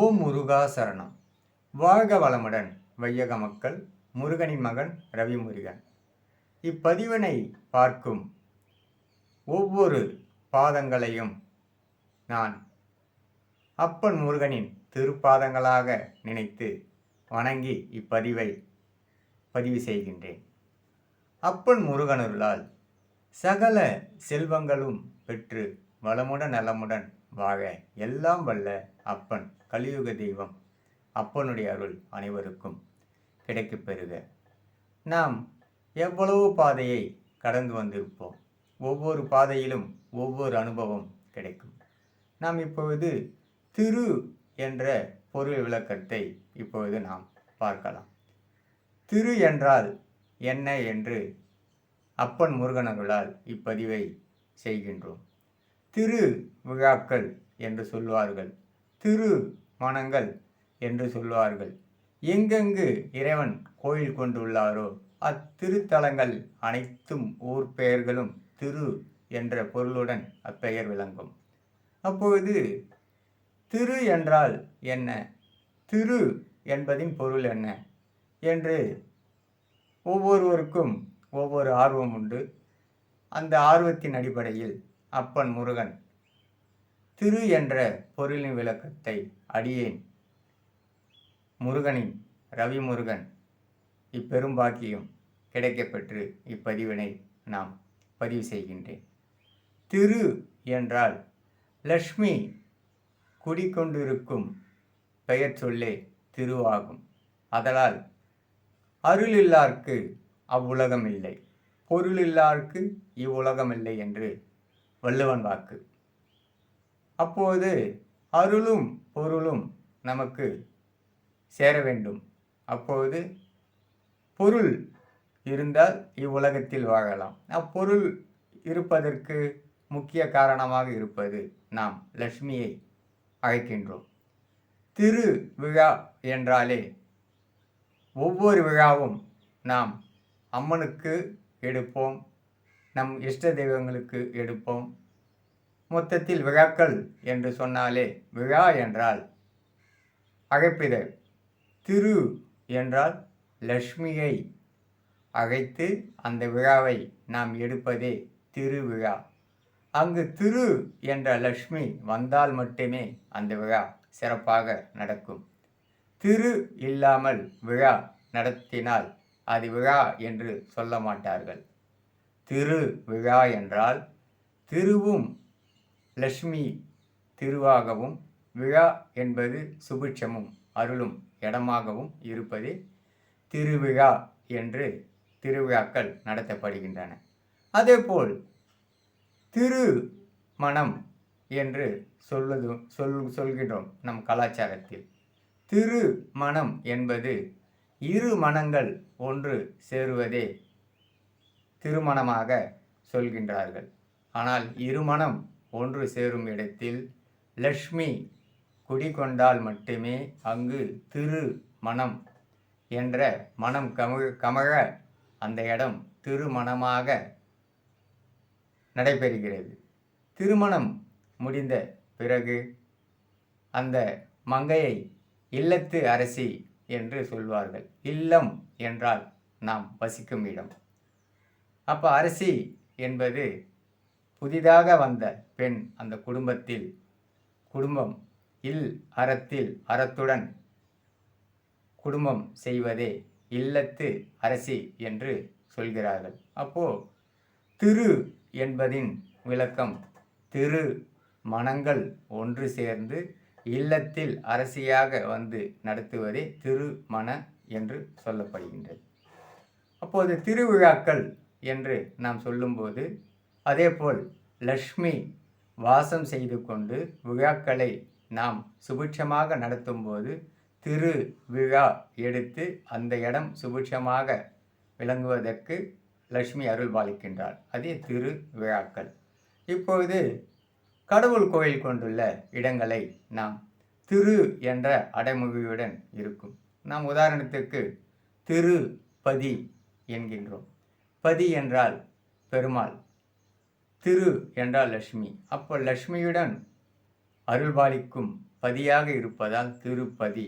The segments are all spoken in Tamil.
ஓம் முருகா சரணம். வாழ்க வளமுடன் வையக மக்கள் முருகனின் மகன் ரவி முருகன் இப்பதிவினை பார்க்கும் ஒவ்வொரு பாதங்களையும் நான் அப்பன் முருகனின் திருப்பாதங்களாக நினைத்து வணங்கி இப்பதிவை பதிவு செய்கின்றேன். அப்பன் முருகனருளால் சகல செல்வங்களும் பெற்று வளமுடன் நலமுடன் வாழ எல்லாம் வல்ல அப்பன் கலியுக தெய்வம் அப்பனுடைய அருள் அனைவருக்கும் கிடைக்கப் பெறுக. நாம் எவ்வளவு பாதையை கடந்து வந்திருப்போம் ஒவ்வொரு பாதையிலும் ஒவ்வொரு அனுபவம் கிடைக்கும். நாம் இப்பொழுது திரு என்ற பொருள் விளக்கத்தை இப்பொழுது நாம் பார்க்கலாம். திரு என்றால் என்ன என்று அப்பன் முருகனர்களால் இப்பதிவை செய்கின்றோம். திரு விழாக்கள் என்று சொல்வார்கள். திரு மனங்கள் என்று சொல்வார்கள். எங்கெங்கு இறைவன் கோயில் கொண்டுள்ளாரோ அத்திருத்தலங்கள் அனைத்தும் ஊர் பெயர்களும் திரு என்ற பொருளுடன் அப்பெயர் விளங்கும். அப்பொழுது திரு என்றால் என்ன? திரு என்பதின் பொருள் என்ன? என்று ஒவ்வொருவருக்கும் ஒவ்வொரு ஆர்வம் உண்டு. அந்த ஆர்வத்தின் அடிப்படையில் அப்பன் முருகன் திரு என்ற பொருளின் விளக்கத்தை அடியேன். முருகனின் ரவி முருகன் இப்பெரும்பாக்கியம் கிடைக்கப்பெற்று இப்பதிவினை நாம் பதிவு செய்கின்றேன். திரு என்றால் லக்ஷ்மி குடிக்கொண்டிருக்கும் பெயர் சொல்லே திருவாகும். அதனால் அருளில்லார்க்கு அவ்வுலகம் இல்லை. பொருளில்லார்க்கு இவ்வுலகம் இல்லை என்று வள்ளுவன் வாக்கு. அப்போது அருளும் பொருளும் நமக்கு சேர வேண்டும். அப்போது பொருள் இருந்தால் இவ்வுலகத்தில் வாழலாம். அப்பொருள் இருப்பதற்கு முக்கிய காரணமாக இருப்பது நாம் லக்ஷ்மியை அழைக்கின்றோம். திரு விழா என்றாலே ஒவ்வொரு விழாவும் நாம் அம்மனுக்கு எடுப்போம் நம் இஷ்ட தெய்வங்களுக்கு எடுப்போம் மொத்தத்தில் விழாக்கள் என்று சொன்னாலே விழா என்றால் அழைப்பிதழ். திரு என்றால் லக்ஷ்மியை அழைத்து அந்த விழாவை நாம் எடுப்பதே திருவிழா. அங்கு திரு என்ற லக்ஷ்மி வந்தால் மட்டுமே அந்த விழா சிறப்பாக நடக்கும். திரு இல்லாமல் விழா நடத்தினால் அது விழா என்று சொல்ல மாட்டார்கள். திரு விழா என்றால் திருவும் லக்ஷ்மி திருவாகவும் விழா என்பது சுபிட்சமும் அருளும் இடமாகவும் இருப்பது திருவிழா என்று திருவிழாக்கள் நடத்தப்படுகின்றன. அதேபோல் திரு மணம் என்று சொல்வது சொல் சொல்கின்றோம் நம் கலாச்சாரத்தில். திரு மணம் என்பது இரு மனங்கள் ஒன்று சேருவதே திருமணமாக சொல்கின்றார்கள். ஆனால் இருமணம் ஒன்று சேரும் இடத்தில் லக்ஷ்மி குடிகொண்டால் மட்டுமே அங்கு திரு மணம் என்ற மனம் கமிழ் கமழ அந்த இடம் திருமணமாக நடைபெறுகிறது. திருமணம் முடிந்த பிறகு அந்த மங்கையை இல்லத்து அரசி என்று சொல்வார்கள். இல்லம் என்றால் நாம் வசிக்கும் இடம். அப்போ அரசி என்பது புதிதாக வந்த பெண் அந்த குடும்பத்தில் குடும்பம் இல் அறத்தில் அறத்துடன் குடும்பம் செய்வதே இல்லத்து அரசி என்று சொல்கிறார்கள். அப்போ திரு என்பதின் விளக்கம் திரு மனங்கள் ஒன்று சேர்ந்து இல்லத்தில் அரசியாக வந்து நடத்துவதே திருமண என்று சொல்லப்படுகின்றது. அப்போது திருவிழாக்கள் என்று நாம் சொல்லும்போது அதேபோல் லக்ஷ்மி வாசம் செய்து கொண்டு விழாக்களை நாம் சுபிட்சமாக நடத்தும்போது திரு விழா எடுத்து அந்த இடம் சுபிட்சமாக விளங்குவதற்கு லக்ஷ்மி அருள் பாலிக்கின்றார் அதே திரு விழாக்கள். இப்பொழுது கடவுள் கோயில் கொண்டுள்ள இடங்களை நாம் திரு என்ற அடைமொழியுடன் இருக்கும். நாம் உதாரணத்துக்கு திருப்பதி என்கின்றோம். பதி என்றால் பெருமாள். திரு என்றால் லட்சுமி. அப்போ லட்சுமியுடன் அருள்பாலிக்கும் பதியாக இருப்பதால் திருப்பதி.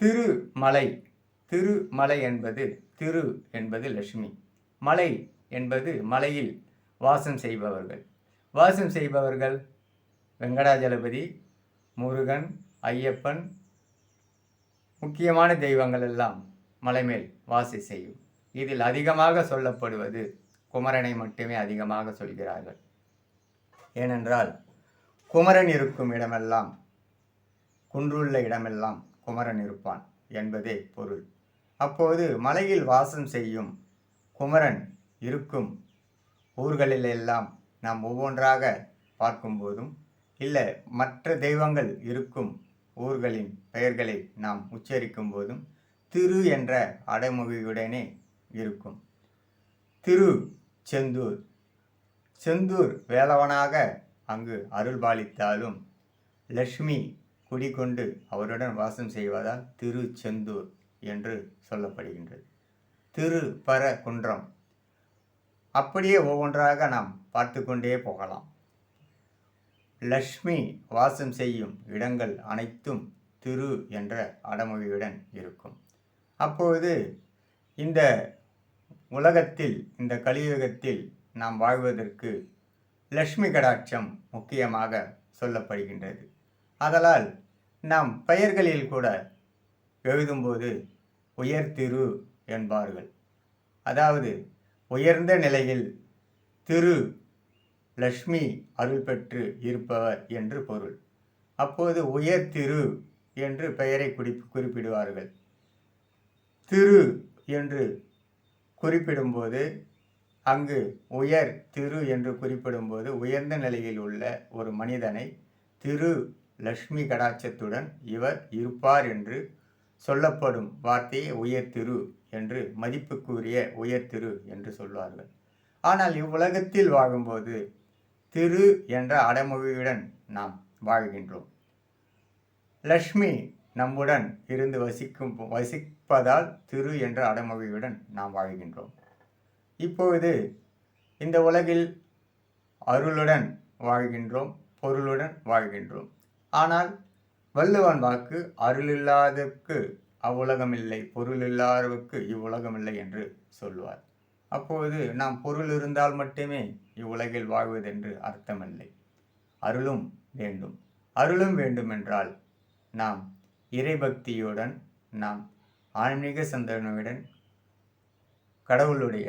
திருமலை திருமலை என்பது திரு என்பது லட்சுமி. மலை என்பது மலையில் வாசம் செய்பவர்கள். வாசம் செய்பவர்கள் வெங்கடாஜலபதி முருகன் ஐயப்பன் முக்கியமான தெய்வங்கள் எல்லாம் மலை மேல் வாசி செய்யும். இதில் அதிகமாக சொல்லப்படுவது குமரனை மட்டுமே அதிகமாக சொல்கிறார்கள். ஏனென்றால் குமரன் இருக்கும் இடமெல்லாம் குன்றுள்ள இடமெல்லாம் குமரன் இருப்பான் என்பதே பொருள். அப்போது மலையில் வாசம் செய்யும் குமரன் இருக்கும் ஊர்களிலெல்லாம் நாம் ஒவ்வொன்றாக பார்க்கும்போதும் இல்லை மற்ற தெய்வங்கள் இருக்கும் ஊர்களின் பெயர்களை நாம் உச்சரிக்கும் போதும் திரு என்ற அடைமொழியுடனே இருக்கும். திரு செந்தூர். செந்தூர் வேலவனாக அங்கு அருள்பாலித்தாலும் லக்ஷ்மி குடிகொண்டு அவருடன் வாசம் செய்வதால் திரு செந்தூர் என்று சொல்லப்படுகின்றது. திரு பர குன்றம். அப்படியே ஒவ்வொன்றாக நாம் பார்த்து கொண்டே போகலாம். லக்ஷ்மி வாசம் செய்யும் இடங்கள் அனைத்தும் திரு என்ற அடமொழியுடன் இருக்கும். அப்பொழுது இந்த உலகத்தில் இந்த கலியுகத்தில் நாம் வாழ்வதற்கு லக்ஷ்மி கடாட்சம் முக்கியமாக சொல்லப்படுகின்றது. ஆதலால் நாம் பெயர்களில் கூட எழுதும்போது உயர் திரு என்பார்கள். அதாவது உயர்ந்த நிலையில் திரு லக்ஷ்மி அருள் பெற்று இருப்பவர் என்று பொருள். அப்போது உயர் திரு என்று பெயரை குறிப்பிடுவார்கள். திரு என்று குறிப்பிடும்போது அங்கு உயர் திரு என்று குறிப்பிடும்போது உயர்ந்த நிலையில் உள்ள ஒரு மனிதனை திரு லக்ஷ்மி கடாட்சத்துடன் இவர் இருப்பார் என்று சொல்லப்படும் வார்த்தையை உயர் திரு என்று மதிப்புக்குரிய உயர் திரு என்று சொல்வார்கள். ஆனால் இவ்வுலகத்தில் வாழும்போது திரு என்ற அடைமொழியுடன் நாம் வாழ்கின்றோம். லக்ஷ்மி நம்முடன் இருந்து வசிக்கும் இருப்பதால் திரு என்ற அடமொழியுடன் நாம் வாழ்கின்றோம். இப்பொழுது இந்த உலகில் அருளுடன் வாழ்கின்றோம் பொருளுடன் வாழ்கின்றோம். ஆனால் வள்ளுவன் வாக்கு அருளில்லாதற்கு அவ்வுலகமில்லை பொருள் இல்லாதவர்க்கு இவ்வுலகமில்லை என்று சொல்வார். அப்போது நாம் பொருள் இருந்தால் மட்டுமே இவ்வுலகில் வாழ்வதென்று அர்த்தமில்லை. அருளும் வேண்டும். அருளும் வேண்டுமென்றால் நாம் இறைபக்தியுடன் நாம் ஆன்மீக சிந்தனையுடன் கடவுளுடைய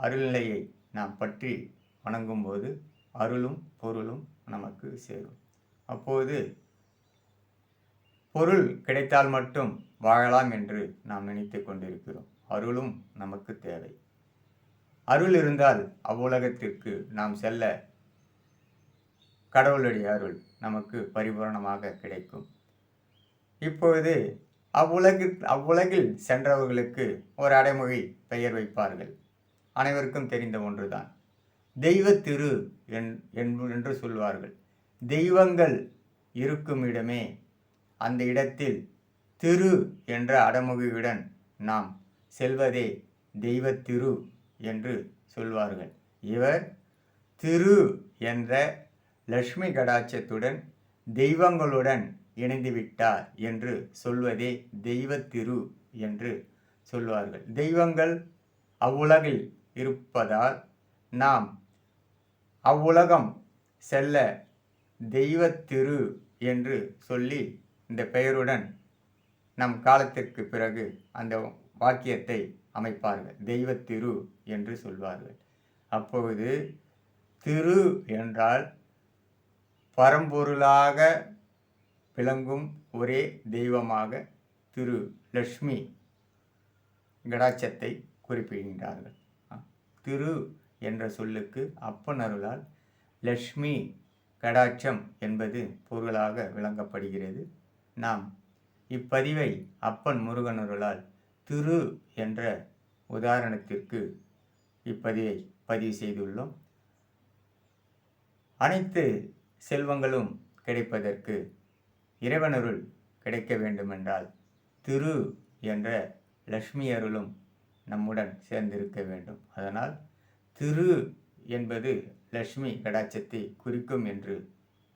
அருள்நிலையை நாம் பற்றி வணங்கும்போது அருளும் பொருளும் நமக்கு சேரும். அப்போது பொருள் கிடைத்தால் மட்டும் வாழலாம் என்று நாம் நினைத்து கொண்டிருக்கிறோம். அருளும் நமக்கு தேவை. அருள் இருந்தால் அவ்வுலகத்திற்கு நாம் செல்ல கடவுளுடைய அருள் நமக்கு பரிபூரணமாக கிடைக்கும். இப்பொழுது அவ்வுலகில் அவ்வுலகில் சென்றவர்களுக்கு ஒரு அடைமொழி பெயர் வைப்பார்கள். அனைவருக்கும் தெரிந்த ஒன்றுதான். தெய்வ திரு என்று சொல்வார்கள். தெய்வங்கள் இருக்கும் இடமே அந்த இடத்தில் திரு என்ற அடமொழியுடன் நாம் செல்வதே தெய்வ திரு என்று சொல்வார்கள். இவர் திரு என்ற லக்ஷ்மி கடாட்சத்துடன் தெய்வங்களுடன் இணைந்துவிட்டார் என்று சொல்வதே தெய்வ திரு என்று சொல்வார்கள். தெய்வங்கள் அவ்வுலகில் இருப்பதால் நாம் அவ்வுலகம் செல்ல தெய்வ திரு என்று சொல்லி இந்த பெயருடன் நம் காலத்திற்கு பிறகு அந்த வாக்கியத்தை அமைப்பார்கள். தெய்வ திரு என்று சொல்வார்கள். அப்பொழுது திரு என்றால் பரம்பொருளாக விளங்கும் ஒரே தெய்வமாக திரு லக்ஷ்மி கடாட்சத்தை குறிப்பிடுகின்றார்கள். திரு என்ற சொல்லுக்கு அப்பன் அருளால் லக்ஷ்மி கடாட்சம் என்பது பொருளாக விளங்கப்படுகிறது. நாம் இப்பதிவை அப்பன் முருகனருளால் திரு என்ற உதாரணத்திற்கு இப்பதிவை பதிவு செய்துள்ளோம். அனைத்து செல்வங்களும் கிடைப்பதற்கு இறைவனருள் கிடைக்க வேண்டுமென்றால் திரு என்ற லக்ஷ்மி அருளும் நம்முடன் சேர்ந்திருக்க வேண்டும். அதனால் திரு என்பது லட்சுமி கடாட்சத்தை குறிக்கும் என்று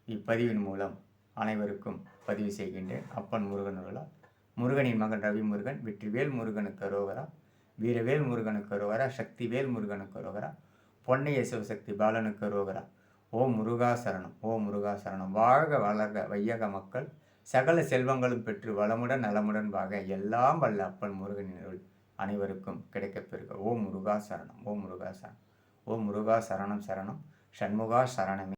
இப்பதிவின் மூலம் அனைவருக்கும் பதிவு செய்கின்றேன். அப்பன் முருகன் அருளால் முருகனின் மகன் ரவி முருகன் வெற்றிவேல் முருகனுக்கு அரோகரா வீரவேல் முருகனுக்கு அரோகரா சக்திவேல் முருகனுக்கு அரோகரா பொன்னைய சிவசக்தி பாலனுக்கு அரோகரா ஓம் முருகா சரணம் ஓம் முருகா சரணம் வாழ்க வளர்க வையக மக்கள். சகல செல்வங்களும் பெற்று வளமுடன் நலமுடன் வாக எல்லாம் வல்ல அப்பன் முருகனின் அருள் அனைவருக்கும் கிடைக்கப்பெறுக ஓ ஓம் முருகா சரணம் ஓம் முருகா சரணம் ஓம் முருகா சரணம் சரணம் ஷண்முகா சரணமே.